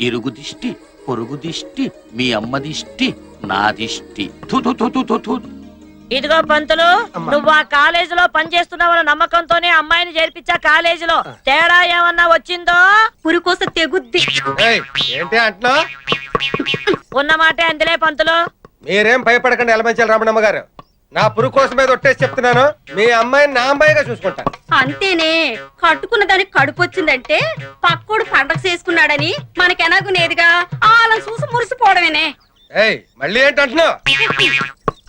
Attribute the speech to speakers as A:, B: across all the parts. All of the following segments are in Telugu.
A: ఇరుగు దిష్టి పొరుగు దిష్టి మీ అమ్మ దిష్టి నా దిష్టి. థు థు థు థు థు థు.
B: ఇదిగో పంతులు నువ్వు ఆ కాలేజీలో పనిచేస్తున్నావన్న నమ్మకంతోనే అమ్మాయిని చేర్పించా కాలేజీలో. తేడా ఏమన్నా వచ్చిందో? పురుకోస తెగుద్ది.
C: ఏయ్, ఏంటి అంటున్నా
B: ఉన్న మాటే అందులే పంతులు.
C: మీరేం భయపడకండి ఎలమంచాలి రమణమ్మ గారు. నా పురుగు కోసం మీద ఒట్టేసి చెప్తున్నాను. మీ అమ్మాయిని నా అమ్మాయిగా చూసుకుంటాను.
D: అంతేనే. కట్టుకున్న దానికి కడుపు వచ్చిందంటే పక్కోడు పండగ చేసుకున్నాడని మనకెనాగునేదిగా అలా చూసి మురిసిపోవడమేనే.
C: ఏయ్ మళ్ళీ ఏంటి అంటున్నావు?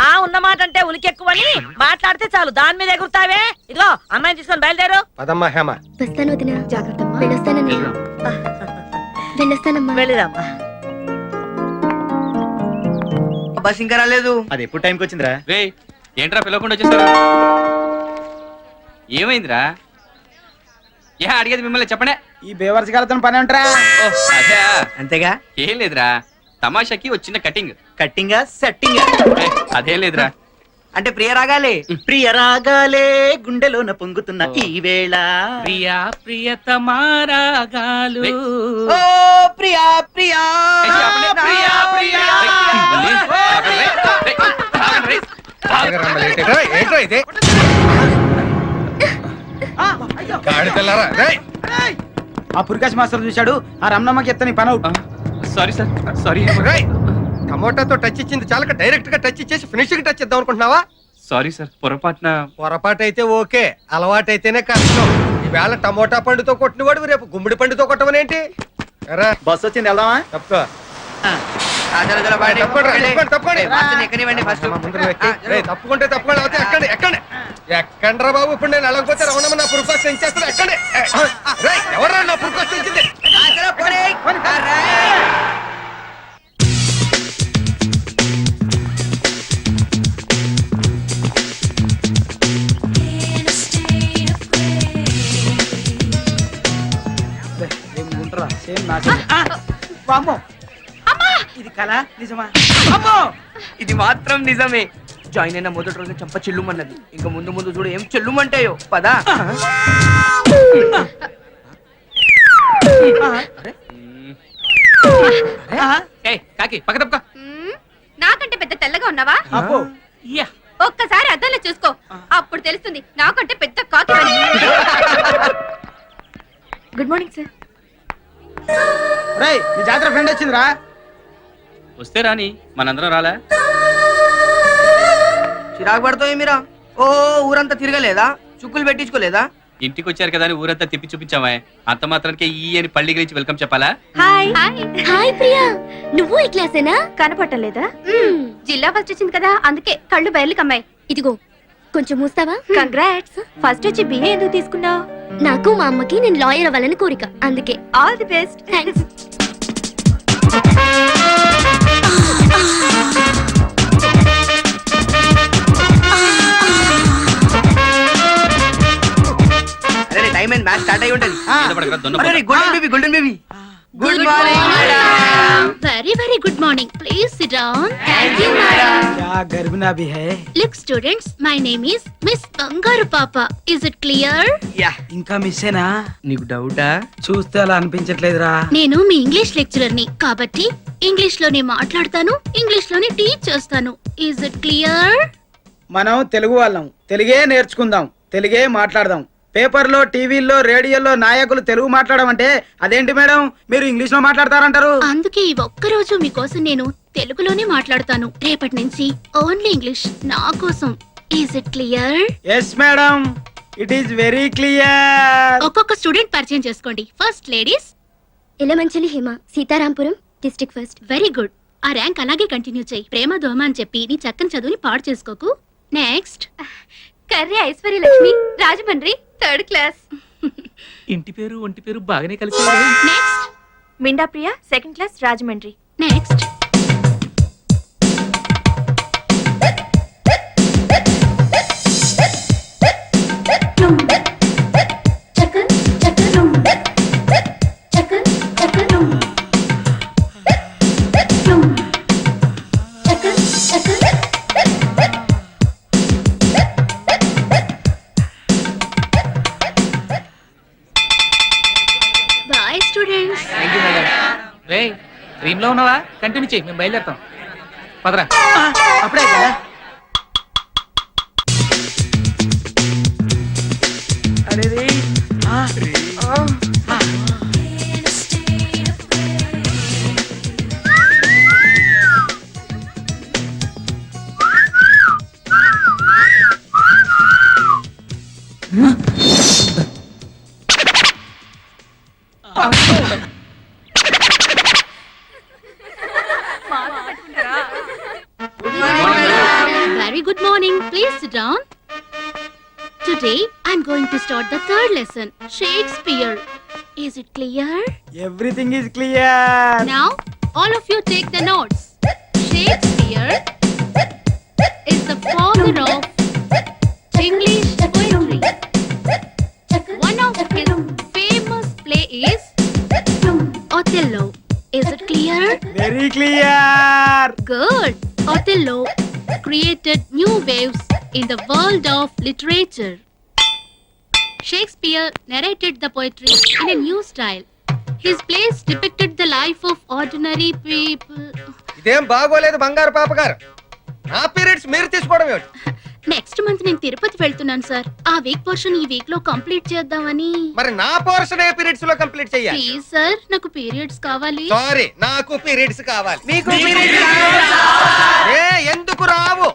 B: ఆ ఉన్న మాట అంటే ఉలికెక్కువని మాట్లాడితే చాలు. దాని మీద ఎగురుతావే. ఇదిగో అమ్మాయిని తీసుకొని బయలుదేరు.
C: పదమ్మా హేమ.
E: వస్తాను వదిన. జాగ్రత్త వెళ్ళొస్తానని వెళ్ళొస్తానమ్మా.
B: వెళ్ళిదమ్మా
F: బస్ ఇంకా రాలేదు.
G: అది ఎప్పుడు టైంకి వచ్చిందిరా?
H: రే ఏంట్రా పిలవకుండా వచ్చేసారు? ఏమైందిరా? ఏ అడిగేది మిమ్మల్ని చెప్పండి
G: ఈ బేవర్స్ గారితో పని
H: ఓ, అదే.
F: అంతేగా?
H: ఏం లేదురా. తమాషాకి ఒక చిన్న కటింగ్.
G: Cutting setting?
H: ఏ, అదేం లేదురా.
F: అంటే ప్రియ రాగాలి?
G: ప్రియ రాగాలే గుండెలోన పొంగుతున్న ఈ వేళ.
H: ప్రియా ప్రియతమారాగాలు
F: ఓ ప్రియా ప్రియా ప్రియా ప్రియా.
C: ఏంటిరా? ఇది? రేయ్,
G: ఆ పురికాశ్ మాస్టర్ చూశాడు. ఆ రమణమ్మకి ఎత్తని పని అవుట్.
H: Sorry sir. సారీ
C: రేయ్. టమోటాతో టచ్ ఇచ్చింది చాలక డైరెక్ట్గా టచ్ ఇచ్చేసి ఫినిషింగ్ టచ్ ఇద్దాం అనుకుంటున్నావా?
H: సారీ సార్ పొరపాటున
C: పొరపాటు అయితే ఓకే అలవాటు అయితేనే కష్టం. ఈవేళ టమోటా పండుతో కొట్టినవాడు రేపు గుమ్మడి పండుతో కొట్టవనేంటి? ఎరా
G: బస్ వచ్చింది వెళ్దామా?
C: తప్పుకో. తప్పుకుంటే తప్పుకోండి అవుతే ఎక్కండి ఎక్కండి. ఎక్కండ్రా బాబు ఇప్పుడు నేను వెళ్ళకపోతే రమణమ్మ నా పురుకోస్ తెంచేస్తుంది. ఎక్కండి. రేయ్, ఎవర్రా నా పురుకోస్ తెంచింది?
G: సేమ్ నా ఇది కళ నిజమా? అమ్మో!
F: ఇది మాత్రం నిజమే. జాయిన్ అయిన మొదటి రోజు చంప చెల్లుమన్నది. ఇంకా ముందు ముందు చూడు ఏం చెల్లుమంటాయో. పదా?
H: ఏ కాకి పక్క తప్పక.
D: నాకంటే పెద్ద తెల్లగా ఉన్నావా?
G: అబ్బో.
H: యా.
D: ఒక్కసారి అద్దంలో చూసుకో. అప్పుడు తెలుస్తుంది నాకంటే పెద్ద కాకి
E: గుడ్ మార్నింగ్ సార్.
G: రేయ్ నీ జాతర ఫ్రెండ్ వచ్చిందిరా.
H: వస్తే రాని మనందరం రాలా?
F: చిరాకు పడతాయి మీరా ఓ ఊరంతా తిరగలేదా? చుక్కులు పెట్టించుకోలేదా?
H: ఇంటికి వచ్చారు కదా అని ఊరంతా తిప్పి చూపించామా అంత మాత్రానికి ఈ అని పల్లి గురించి వెల్కమ్ చెప్పాలా?
D: హాయ్.
E: హాయ్. ప్రియా. నువ్వు ఈ క్లాసేనా?
D: కనపట్టలేదా జిల్లా ఫస్ట్ వచ్చింది కదా అందుకే కళ్ళు బయలు కమ్మాయి
E: ఇదిగో కొంచెం మూస్తావా?
D: కంగ్రాట్స్ ఫస్ట్ వచ్చి బిఏ ఎందుకు తీసుకున్నావు?
E: నాకు మా అమ్మకి నేను లాయర్ అవ్వాలని కోరిక అందుకే.
H: All the best
F: thanks
H: పోతా.
F: Golden baby golden baby good morning
E: very very good morning please sit down
G: क्या गर्भिना भी है
E: look students my name is miss బంగారు పాప ఇస్ ఇట్ క్లియర్
F: యా
G: ఇంకా మిస్సేనా
F: నీకు డౌటా
G: చూస్తే అలా అనిపించట్లేదురా
E: నేను మీ ఇంగ్లీష్ లెక్చరర్ ని కాబట్టి ఇంగ్లీష్ లోనే మాట్లాడతాను ఇంగ్లీష్ లోనే టీచ్ చేస్తాను ఇస్ ఇట్ క్లియర్
G: మనం తెలుగు వాళ్ళం తెలుగే నేర్చుకుందాం తెలుగే మాట్లాడదాం పేపర్లో టీవీల్లో రేడియోలో నాయకులు తెలుగు మాట్లాడమంటే అదేంటి మేడం? మీరు ఇంగ్లీష్లో మాట్లాడతారంటారు.
E: అందుకే ఈ ఒక్క రోజు మీకోసం నేను తెలుగులోనే మాట్లాడతాను. రేపటి నుంచి ఓన్లీ ఇంగ్లీష్ నా కోసం. Is it clear
G: yes madam it is very clear
E: ఒక్కొక్క స్టూడెంట్ పరిచయం చేసుకోండి. First ladies
I: Yelamanchili Hima Seetharampuram district first
E: very good ఆ ర్యాంక్ అలాగే కంటిన్యూ చేయి. ప్రేమ దోమ అని చెప్పి నీ చక్కని చదువుని పాడు చేసుకోకు. Next
D: Karri Aishwarya Lakshmi Rajahmundry. Third class
H: ఇంటి పేరు ఒంటి పేరు బాగానే కలిసి
E: next Minda
F: Priya second class
H: Rajahmundry.
J: Next డ్రీమ్లో ఉన్నావా? కంటిన్యూ చేయి మేము బయలుదేరుతాం. పదరా.
G: అప్పుడే కదా.
F: అరే
E: Shakespeare. Is it clear?
G: Everything is clear.
E: Now, all of you take the notes. Shakespeare is the father of English poetry. One of his famous play is Othello. Is it clear?
G: Very clear.
E: Good. Othello created new waves in the world of literature. Shakespeare narrated the poetry in a new style. His plays depicted the life of ordinary people.
C: ఇదేం బాగోలేదు బంగారు పాప గారు నా పీరియడ్స్ మీరు తీసుకోవడం ఏమిటి
E: నెక్స్ట్ మంత్ నేను తిరుపతి వెళ్తున్నాను సార్ ఆ వీక్ పోర్షన్ ఈ వీక్లో కంప్లీట్ చేద్దామని.
C: మరి నా పోర్షన్ ఏ పీరియడ్స్లో కంప్లీట్ చెయ్యాలి
E: ప్లీజ్ సార్ నాకు పీరియడ్స్ కావాలి.
C: సారీ నాకు పీరియడ్స్ కావాలి.
F: మీకు?
C: ఏ ఎందుకు రావు?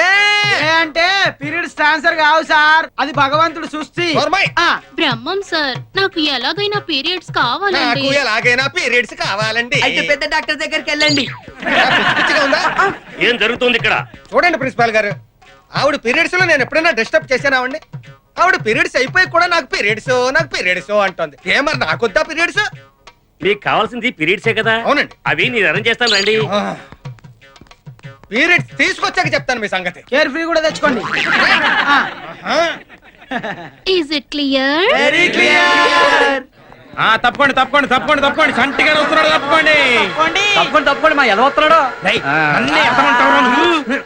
C: ఏ?
G: ఏ అంటే పీరియడ్స్ ట్రాన్స్ఫర్ కావు సార్ అది భగవంతుడు సృష్టి.
C: నోర్మై.
G: ఆ,
E: బ్రహ్మం సార్ నాకు ఎలాగైనా పీరియడ్స్ కావాలండి.
C: నాకు ఎలాగైనా పీరియడ్స్ కావాలండి.
F: అయితే పెద్ద డాక్టర్ దగ్గరికి వెళ్ళండి.
C: పిచ్చిగా ఉందా?
K: ఏం జరుగుతుంది ఇక్కడ?
C: చూడండి ప్రిన్సిపాల్. గారు ఆవిడ పీరియడ్స్లో నేను ఎప్పుడైనా డిస్టర్బ్ చేశానావండి ఆవిడ పీరియడ్స్ అయిపోయి కూడా నాకు పీరియడ్స్ నాకు పీరియడ్స్ అంటుంది. ఏమన్నా నాకొద్దా పీరియడ్స్?
K: మీకు కావాల్సింది పీరియడ్సే కదా?
C: అవునండి.
K: అవి నేను అరేంజ్ చేస్తాను రండి.
C: పీరియడ్స్ తీసుకొచ్చాక చెప్తాను మీ సంగతి.
G: కేర్ ఫ్రీ కూడా తెచ్చుకోండి.
E: Is it clear
F: very clear
C: తప్పకోండి తప్పకోండి తప్పకోండి తప్పకోండి. సంటిగా వస్తున్నాడు తప్పకోండి.
F: తప్పకుండా. తప్పకుండా మా ఎలా వస్తున్నాడో.
C: అన్నీ నువ్వు?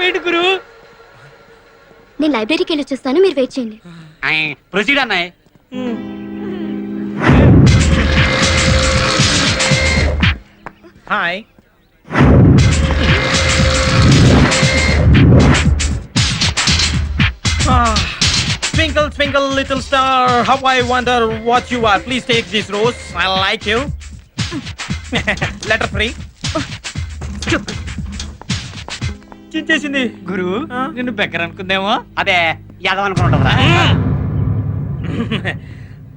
F: పెయింట్ గురు.
I: నేను లైబ్రరీకి వెళ్ళి వచ్చేస్తాను మీరు వెయిట్ చేయండి.
H: Proceed అన్నాయ్
C: hi.
L: Twinkle, twinkle, little star, how I wonder what you are. Please take this rose. I like you. Letter free. చించేసింది
J: గురు నిన్ను బెక్కర్ అనుకుందేమో అదే యాదవ్ అనుకుంటా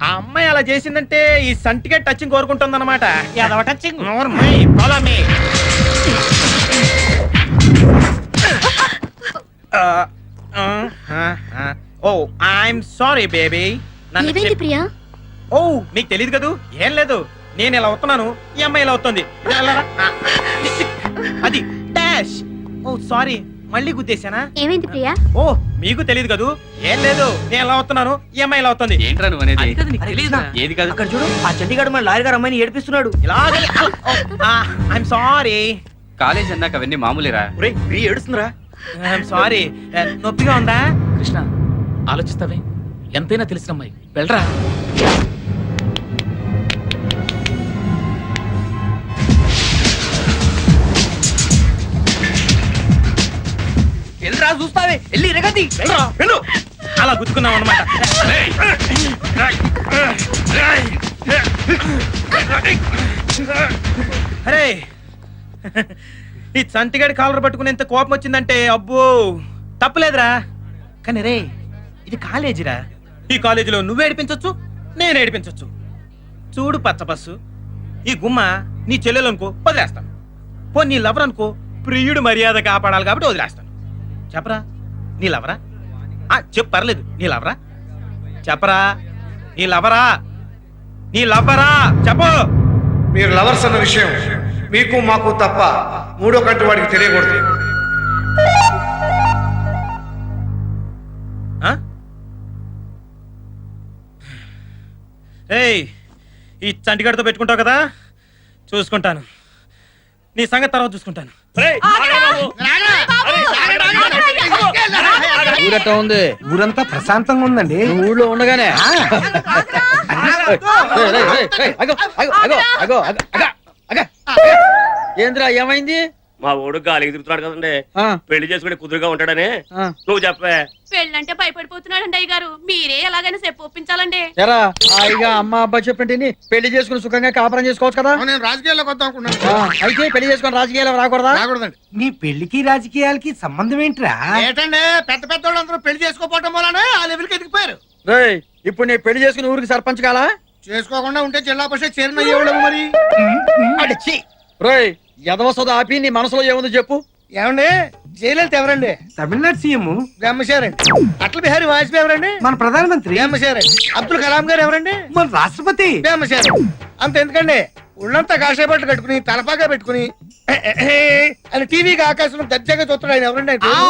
L: ఆ అమ్మాయి అలా చేసిందంటే ఈ సంటికే టచింగ్ కోరుకుంటుంది అనమాట
J: యాదవ touching
L: oh I'm sorry baby
I: ఏమైంది ప్రియా?
L: ఓ మీకు తెలియదు కదూ? ఏం లేదు. నేను ఇలా వస్తున్నాను. ఈ అమ్మాయి ఇలా వస్తుంది. ఇలా అది డాష్. ఓ సారీ మళ్ళీ గుద్దేశానా?
I: ఏమైంది ప్రియా?
L: ఓ మీకు తెలియదు కదూ? ఏం లేదు. నేను ఇలా వస్తున్నాను. ఈ అమ్మాయి ఇలా వస్తుంది.
H: ఏంట్రా నువ్వు అనేది?
J: అది కదా నీకు తెలియదా
H: ఏది కాదు?
F: అక్కడ చూడు ఆ చండీగఢ్ మన లాయర్ గారు అమ్మాయిని ఏడిపిస్తున్నాడు.
L: ఇలాగే ఐఎమ్ సారీ
H: కాలేజ్ అన్నాక అవన్నీ మామూలేరా?
C: ఏడుస్తుందిరా.
L: ఐఎమ్ సారీ నొప్పిగా ఉందా?
J: కృష్ణ ఆలోచిస్తావే? ఎంతైనా తెలిసిన అమ్మాయి వెళ్ళరా.
F: వెళ్ళరా చూస్తావే. వెళ్ళి రగతి
L: అలా గుద్దుకున్నాం అనమాట అరే ఈ చంటిగాడి కాలర్ పట్టుకునేంత కోపం వచ్చిందంటే అబ్బో తప్పలేదురా. కానీ రే ఇది కాలేజీరా. ఈ కాలేజీలో నువ్వు ఏడిపించొచ్చు నేను ఏడిపించొచ్చు. చూడు పచ్చ బస్సు. ఈ గుమ్మ నీ చెల్లెలు అనుకో వదిలేస్తాను. పో నీ లవర్ అనుకో ప్రియుడు మర్యాద కాపాడాలి కాబట్టి వదిలేస్తాను. చెప్పరా? నీ లవరా? ఆ, చెప్పు పర్లేదు. నీ లవరా? చెప్పరా? నీ లవరా? నీ లవరా? చెప్పు!
C: మీరు లవర్స్ అన్న విషయం మీకు మాకు తప్ప మూడో కంటి వాడికి తెలియకూడదు.
L: ఏయ్ ఈ చంటిగాడితో పెట్టుకుంటావు కదా చూసుకుంటాను నీ సంగతి తర్వాత చూసుకుంటాను
C: ఊరంతా ప్రశాంతంగా ఉందండి
F: ఊళ్ళో ఉండగానే
C: ఆ.
G: ఏంద్రా ఏమైంది
K: మా ఓడు గాలికి తిరుగుతున్నాడు కదండి. పెళ్ళి చేసుకుని కుదురుగా ఉంటాడని. నువ్వు చెప్పే
D: పెళ్ళంటే భయపడిపోతున్నాడండి అయ్య గారు. మీరే ఎలాగైనా చెప్పు ఒప్పించాలండి.
G: ఎరా హాయిగా అమ్మ అబ్బా చెప్పండి పెళ్ళి చేసుకుని సుఖంగా కాపురం చేసుకోవచ్చు కదా?
C: నేను రాజకీయాల్లోకి వద్దాం అనుకున్నాను
G: ఆ, అయితే పెళ్ళి చేసుకుని రాజకీయాలు రాకూడదా?
C: రాకూడదండి.
L: నీ పెళ్ళికి రాజకీయాలకి సంబంధం ఏంట్రా?
C: ఏంటండి? పెద్ద పెద్ద వాళ్ళందరూ పెళ్ళి చేసుకోపోవటం వల్లనే ఆ లెవెల్కి ఎదిగిపోయారు.
G: రేయ్ ఇప్పుడు నీ పెళ్ళి చేసుకుని ఊరికి సర్పంచ్ కాలా?
C: చేసుకోకుండా ఉంటే జిల్లా పరిషత్ అయ్యేవాళ్ళము మరి.
G: అడిచి రేయ్ ఎదవ సోద ఆపి నీ మనసులో ఏముందో చెప్పు?
C: ఏమండి? జయలలిత ఎవరండి?
L: తమిళనాడు సీఎం.
C: బ్రహ్మచారండి అటల్ బిహారీ వాజ్పేయి ఎవరండి?
L: మన ప్రధానమంత్రి.
C: బ్రహ్మచారండి అబ్దుల్ కలాం గారు ఎవరండి?
L: మన రాష్ట్రపతి.
C: బ్రహ్మచారి. అంత ఎందుకండి ఒళ్ళంతా కాషాయ బట్టలు కట్టుకుని తలపాగా పెట్టుకుని అని టీవీకి ఆకాశంలో దర్జాగా చూస్తాడు ఆయన ఎవరండి ఆయన పేరు?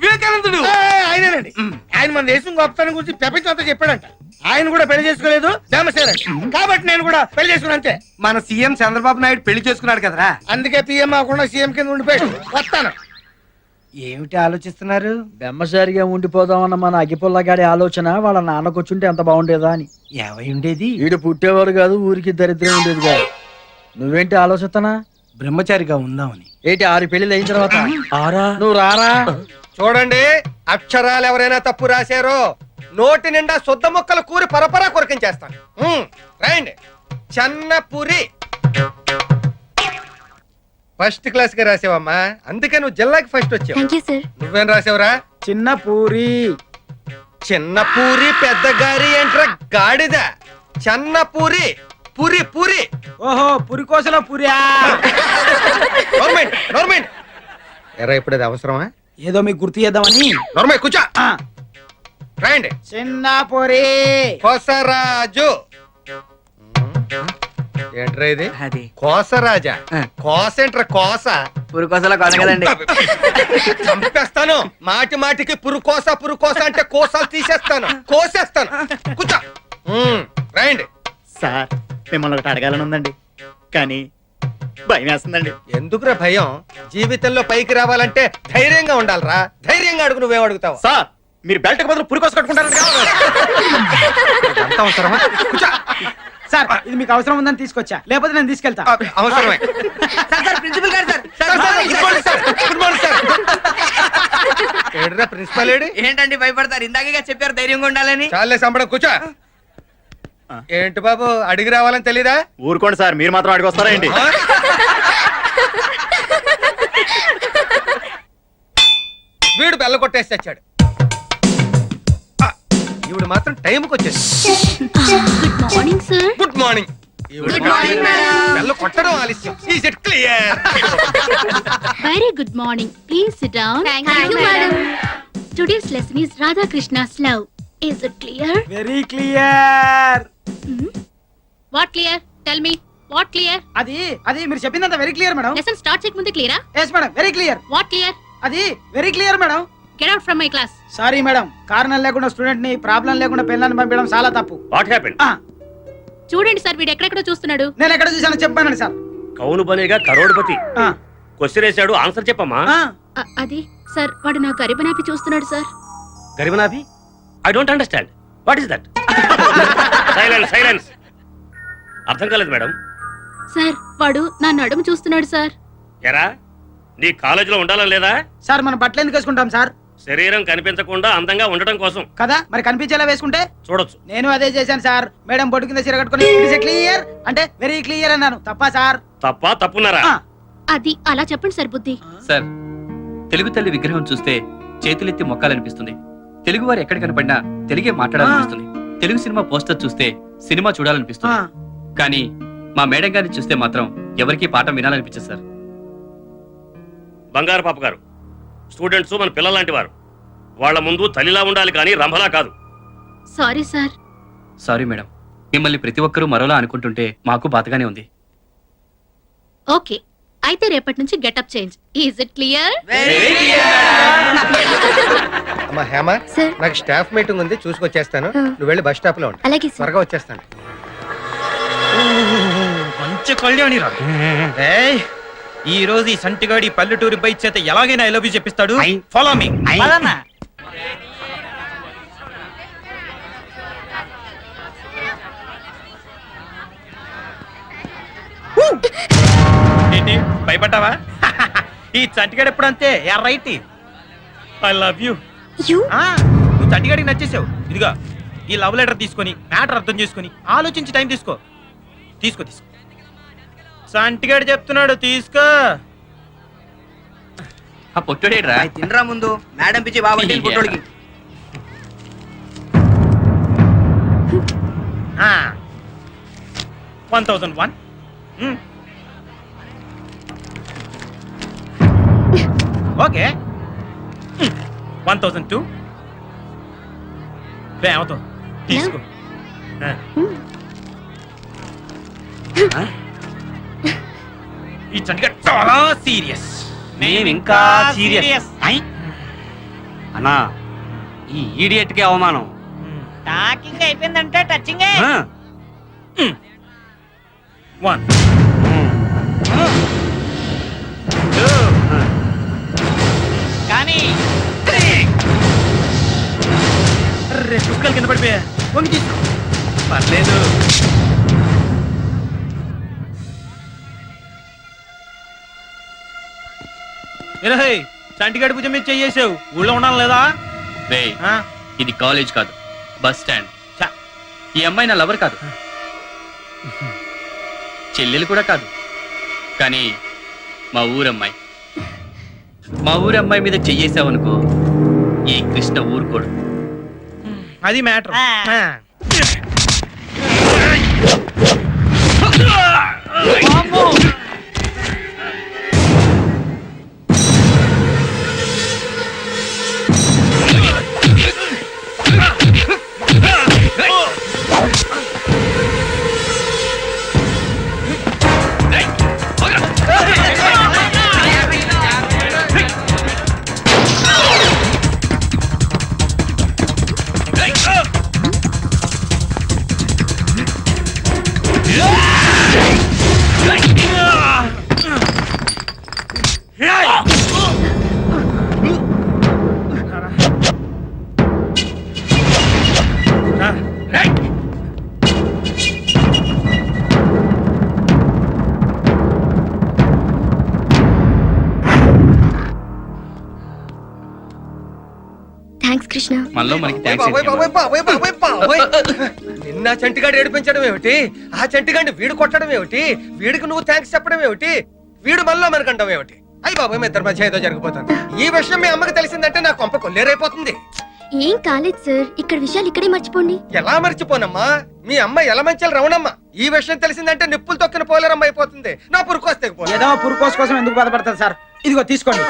L: వివేకానందుడు.
C: ఏ, ఆయనేనండి. ఆయన మన దేశం గొప్పతనం గురించి ప్రపంచం అంతా చెప్పాడంట. ఆయన కూడా పెళ్ళి చేసుకోలేదు కాబట్టి నేను కూడా పెళ్ళి చేసుకున్నా అంతే.
L: మన సీఎం చంద్రబాబు నాయుడు పెళ్ళి చేసుకున్నాడు కదరా?
C: అందుకే పిఎం అవ్వకుండా సీఎం కింద ఉండిపోయాడు. వస్తాను.
L: ఏమిటి ఆలోచిస్తున్నారు?
G: బెమ్మసారిగా ఉండిపోదామన్న మన అగిపుల్లగాడి ఆలోచన వాళ్ళ నాన్నకొచ్చుంటే ఎంత బాగుండేదా అని.
L: ఏమై ఉండేది?
G: వీడు పుట్టేవాడు కాదు ఊరికి దరిద్రం ఉండేది కాదు. నువ్వేంటి ఆలోచిస్తున్నా?
L: బ్రహ్మచారిగా ఉందామని.
G: ఏంటి ఆరు పెళ్ళి అయిన తర్వాత? ఆరా? నువ్వు రారా?
C: చూడండి అక్షరాలు ఎవరైనా తప్పు రాశారో నోటి నిండా శుద్ధ మొక్కలు కూరి పరపరా కొరికించేస్తాను. రాయండి. చెన్నపురి. ఫస్ట్ క్లాస్గా రాసావమ్మా. అందుకే నువ్వు జిల్లాకి ఫస్ట్ వచ్చావు. నువ్వేం రాసావురా
G: చిన్న పూరి
C: చిన్న పూరి పెద్ద గారి ఏంట్రా గాడిద? చిన్న పూరి పూరి. పూరి
G: ఓహో పురికోసలో పురియా?
C: గవర్నమెంట్ గవర్నమెంట్ ఎరా ఇప్పుడు అది అవసరమా?
G: ఏదో మీకు గుర్తు చేద్దామని.
C: గవర్నమెంట్ కూర్చో.
G: ఆ,
C: రాయండి.
G: చిన్న పూరి.
C: కొసరాజు. ఏంట్రా ఇది?
F: అది.
C: కోసరాజా.
F: ఆ.
C: కోస ఏంట్రా కోస?
F: పురుకోసలా కాదు కదండి.
C: చంపేస్తాను. మాటి మాటికి పురుకోస పురుకోస అంటే కోసాలు తీసేస్తాను. కోసేస్తాను. కూర్చో. ఉమ్, రాయండి.
G: సార్. మిమ్మల్ని ఒకటి అడగాలని ఉందండి. కానీ భయం వేస్తుందండి.
C: ఎందుకురా భయం? జీవితంలో పైకి రావాలంటే ధైర్యంగా ఉండాలిరా. ధైర్యంగా అడుగు నువ్వేం అడుగుతావు?
G: సార్ మీరు బెల్ట్ బదులు పురికోస కట్టుకుంటారు
C: అంత అవసరమా? కూర్చో.
G: సార్ ఇది మీకు అవసరం ఉందని తీసుకొచ్చా? లేకపోతే నేను తీసుకెళ్తా.
C: ఆ, అవసరమే.
F: సార్ సార్ ప్రిన్సిపల్ గారు sir.
C: Sir, sir, good morning sir. Good morning sir. ఏడురా principal ఏడి?
F: ఏంటండి భయపడతారు? ఇందాకే చెప్పారు ధైర్యంగా ఉండాలని.
C: చాలే సంబడం కూర్చో. ఏంటి బాబు అడిగి రావాలని తెలీదా?
G: ఊరుకోండి సార్ మీరు మాత్రం అడిగి వస్తారా ఏంటి?
C: వీడు బెల్ల కొట్టేసి తెచ్చాడు. ఆ, ఈవిడ మాత్రం టైంకి వచ్చేసి
E: good morning sir.
C: Good morning.
E: Good morning, madam.
C: బెల్ల కొట్టడం ఆలస్యం.
E: Is it clear very good morning
I: please sit down.
E: Today's lesson is Radha Krishna's love is it clear
G: very clear
E: what clear tell me what clear
G: అది అది మీరు చెప్పిందంత very clear madam
E: lesson start చేయకముందే క్లియరా
G: yes madam very clear
E: what clear
G: అది very clear madam
E: get out from my class
G: sorry madam కారణం లేకుండా స్టూడెంట్ని ప్రాబ్లం లేకుండా పిల్లల్ని పంపించడం చాలా తప్పు.
K: వాట్ హ్యాపెన్
E: చూడండి సార్ వీడు ఎక్కడెక్కడో చూస్తున్నాడు.
G: నేను ఎక్కడ చూసానో చెప్పానండి సార్.
K: కౌను బనేగా కరోడ్పతి.
G: ఆ,
K: క్వశ్చన్ వేసాడు ఆన్సర్ చెప్పమ్మా.
E: అది సార్ వాడు నా గరిబనాపి చూస్తున్నాడు sir.
K: గరిమనాభి I don't understand what is that silence silence అర్థం కాలేదు మేడం.
E: సార్ వాడు నా నడుము చూస్తున్నాడు సార్.
K: ఎరా నీ కాలేజీలో ఉండాలని లేదా?
G: సార్ మనం బట్టలు ఎందుకు వేసుకుంటాం సార్?
K: శరీరం కనిపించకుండా అందంగా ఉండటం కోసం.
G: కదా మరి కనిపించేలా వేసుకుంటే?
K: చూడొచ్చు.
G: నేను అదే చేశాను సార్. మేడం బొట్టు కింద చీర కట్టుకుని క్లియర్ అంటే వెరీ క్లియర్ అన్నాను. తప్పా సార్?
K: తప్ప తప్పున్నారా?
G: ఆ,
E: అది అలా చెప్పండి సార్ బుద్ధి.
H: సార్ తెలుగు తల్లి విగ్రహం చూస్తే చేతులెత్తి మొక్కాలనిపిస్తుంది. తెలుగు వారు ఎక్కడ కనపడినా తెలుగే మాట్లాడాలనిపిస్తుంది. తెలుగు సినిమా పోస్టర్ చూస్తే సినిమా చూడాలనిపిస్తుంది. కానీ మా మేడం గారిని చూస్తే మాత్రం ఎవరికీ పాఠం వినాలనిపించదు సార్.
K: బంగారు పాప గారు స్టూడెంట్స్ మన పిల్లల లాంటి వారు. వాళ్ళ ముందు తల్లిలా ఉండాలి కానీ రంభలా కాదు.
E: Sorry sir.
H: సారీ మేడం మిమ్మల్ని ప్రతి ఒక్కరూ మరోలా అనుకుంటుంటే మాకు బాధగానే ఉంది.
E: ఓకే అయితే రేపటి నుంచి get-up change is it clear
C: అమ్మా హేమ నాకు స్టాఫ్ మీటింగ్ ఉంది చూసుకొచ్చేస్తాను. నువ్వు వెళ్ళి బస్
I: స్టాప్లో ఉండు
C: త్వరగా వచ్చేస్తాను.
L: మంచి కళ్యాణి ఈ రోజు ఈ సంటిగాడి పల్లెటూరి బైక్ చేత ఎలాగైనా ఐ లవ్ యూ చెప్పిస్తాడు? ఫాలో మీ ఏంటి భయపడ్డావా? ఈ చంటిగాడు ఎప్పుడంతే? ఎర్రైటి ఐ లవ్ యూ నువ్వు చంటిగాడికి నచ్చేసావు. ఇదిగా ఈ లవ్ లెటర్ తీసుకొని మ్యాటర్ అర్థం చేసుకొని ఆలోచించి టైం తీసుకో. తీసుకో తీసుకో. చంటిగాడు చెప్తున్నాడు తీసుకో.
H: ఆ పొట్టుడేడ్రా
F: తినరా ముందు? మేడం పిచ్చి బాబు పుట్టోడికి.
L: One thousand one. Okay. One thousand two. అవుతాం తీసుకో. ఈ చంటిగా చాలా సీరియస్.
K: మేము ఇంకా సీరియస్. అన్నా ఈ ఈడియట్కి అవమానం
B: టాకింగ్ అయిపోయిందంటే టచింగే?
L: వన్. అర్రే కుక్కలు కింద పడిపోయా. వంగి తీసుకో. పర్లేదు. విరహయ్ చంటిగాడి భుజం మీద చెయ్యేసావు ఊళ్ళో ఉండాలి లేదా?
H: రే
L: ఆ?
H: ఇది కాలేజ్ కాదు బస్ స్టాండ్.
L: ఛ.
H: ఈ అమ్మాయి నా లవర్ కాదు. చెల్లెలు కూడా కాదు. కానీ మా ఊరమ్మాయి. మా ఊరమ్మాయి మీద చెయ్యేసావనుకో ఈ కృష్ణ ఊరుకోడు.
L: అది మ్యాటర్.
B: ఆ.
I: థ్యాంక్స్ కృష్ణ.
H: మనలో మనకి థ్యాంక్స్
C: బాబోయ్, బాబోయ్, బాబోయ్, బాబోయ్, బాబోయ్. నిన్న చంటిగాడు ఏడిపించడం ఏమిటి? ఆ చంటిగాడిని వీడు కొట్టడం ఏమిటి? వీడికి నువ్వు థ్యాంక్స్ చెప్పడం ఏమిటి? వీడు మనలో మనకంటాం ఏమిటి? అయ్యి బాబోయ్ మీ ఇద్దరి మధ్య ఏదో జరిగిపోతుంది ఈ విషయం మీ అమ్మకి తెలిసిందంటే నా కొంప కొల్లేరైపోతుంది.
I: ఏం కాలేదు సార్. ఇక్కడ విషయాలు ఇక్కడే మర్చిపోండి.
C: ఎలా మర్చిపోనమ్మా? మీ అమ్మ ఎలమంచలు రవణమ్మ ఈ విషయం తెలిసిందంటే నిప్పులు తొక్కిన పోలేరమ్మ అయిపోతుంది. నా పురుకొస్తే
G: ఏదో పురుకోస్ కోసం ఎందుకు బాధపడతారు సార్? ఇదిగో తీసుకోండి.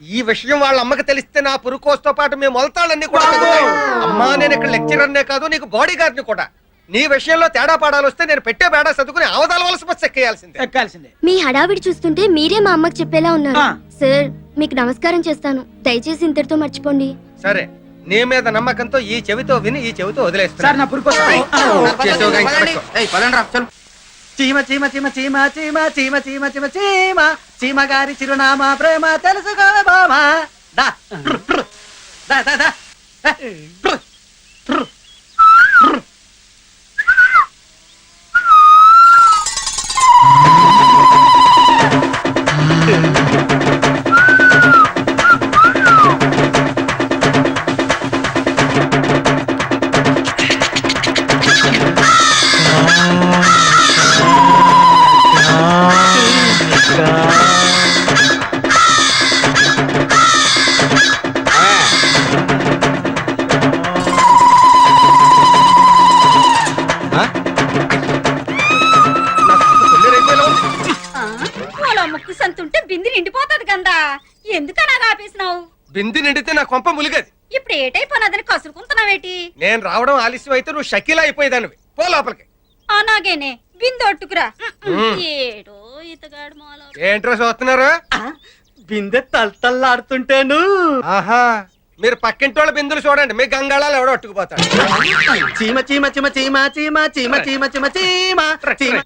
C: ఈ విషయం వాళ్ళ అమ్మకి తెలిస్తే నా పురుకోస్తో పాటు మీ మొలతాళ్ళన్నీ కూడా. అమ్మా నేను ఇక్కడ లెక్చరర్నే కాదు నీకు బాడీ గార్డ్ని కూడా. నీ విషయంలో తేడా పాడాలు వస్తే నేను పెట్టే బేడా చదువుకుని వలస బస్ ఎక్కేయాల్సిందే.
G: ఎక్కాల్సిందే.
I: మీ హడావిడి చూస్తుంటే మీరే మా అమ్మకి చెప్పేలా ఉన్నారు. సార్ మీకు నమస్కారం చేస్తాను. దయచేసి ఇంతటితో మర్చిపోండి.
C: సరే నీ మీద నమ్మకంతో ఈ చెవితో విని ఈ చెవితో వదిలేస్తున్నా.
G: సార్ నా పురుకోస్
C: చేతులు గంగి పట్టుకో.
F: చీమ చీమ చీమ చీమ చీమ చీమ చీమ చీమ చీమ. చీమ గారి చిరునామా ప్రేమ తెలుసుకోవే బామా దా. దా దా
D: బింది నిండిపోతుంది కందా. ఎందుకనా ఆపేసినావు
C: బింది నిండితే నా కొంప ములిగది.
D: ఇప్పుడు ఏటైపోయినదని కసురుకుంటున్నావేటి?
C: నేను రావడం ఆలస్యం అయితే నువ్వు షకీలా అయిపోయేదానివి. పో లోపలికి.
D: అలాగేనే బింది ఒట్టుకురా
C: ఉమ్.
D: ఏడో ఇతగాడు మాలో.
C: ఏంట్రా చూస్తున్నారు?
F: బిందె తల్తల్లాడుతుంటేను.
C: ఆహా మీరు పక్కింటి వాళ్ళ బిందులు చూడండి. మీ గంగాళాలు ఎవడో అట్టుకుపోతాడు.
F: చీమ చీమ చీమ చీమ చీమ చీమ చీమ చీమ చీమ. చీమ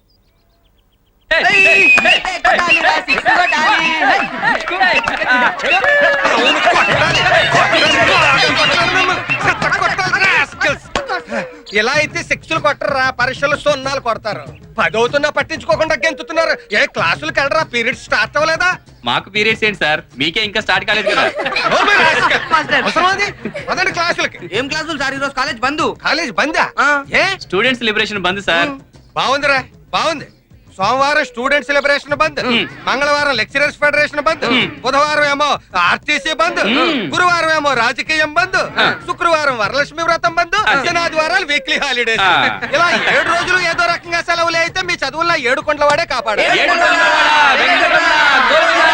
C: ఇలా అయితే శిక్షలు కొట్టరా పరీక్షలు సున్నాలు కొడతారు. పదవుతున్నా పట్టించుకోకుండా గెంతుతున్నారు. ఏ క్లాసులకు వెళ్ళరా పీరియడ్ స్టార్ట్ అవ్వలేదా?
H: మాకు పీరియడ్స్ ఏంటి సార్? మీకే ఇంకా స్టార్ట్ కాలేదు కదా.
C: క్లాసులకి.
F: ఏం క్లాసులు సార్? ఈరోజు కాలేజ్ బంద్.
C: కాలేజ్ బందా? ఏ?
H: Students liberation bandh sir.
C: బాగుందిరా బాగుంది. సోమవారం స్టూడెంట్ సెలబ్రేషన్ బంద్. మంగళవారం లెక్చరర్స్ ఫెడరేషన్ బంద్. బుధవారం ఏమో ఆర్టీసీ బంద్. గురువారం ఏమో రాజకీయం బంద్. శుక్రవారం వరలక్ష్మి వ్రతం బంద్. శనాదివారాలు వీక్లీ హాలిడేస్. ఇలా ఏడు రోజులు ఏదో రకంగా సెలవులు అయితే మీ చదువుల్లో ఏడు కొండల వాడే కాపాడు
H: ఏడుకొండలవాడ, వెంకటరమణ, గోవింద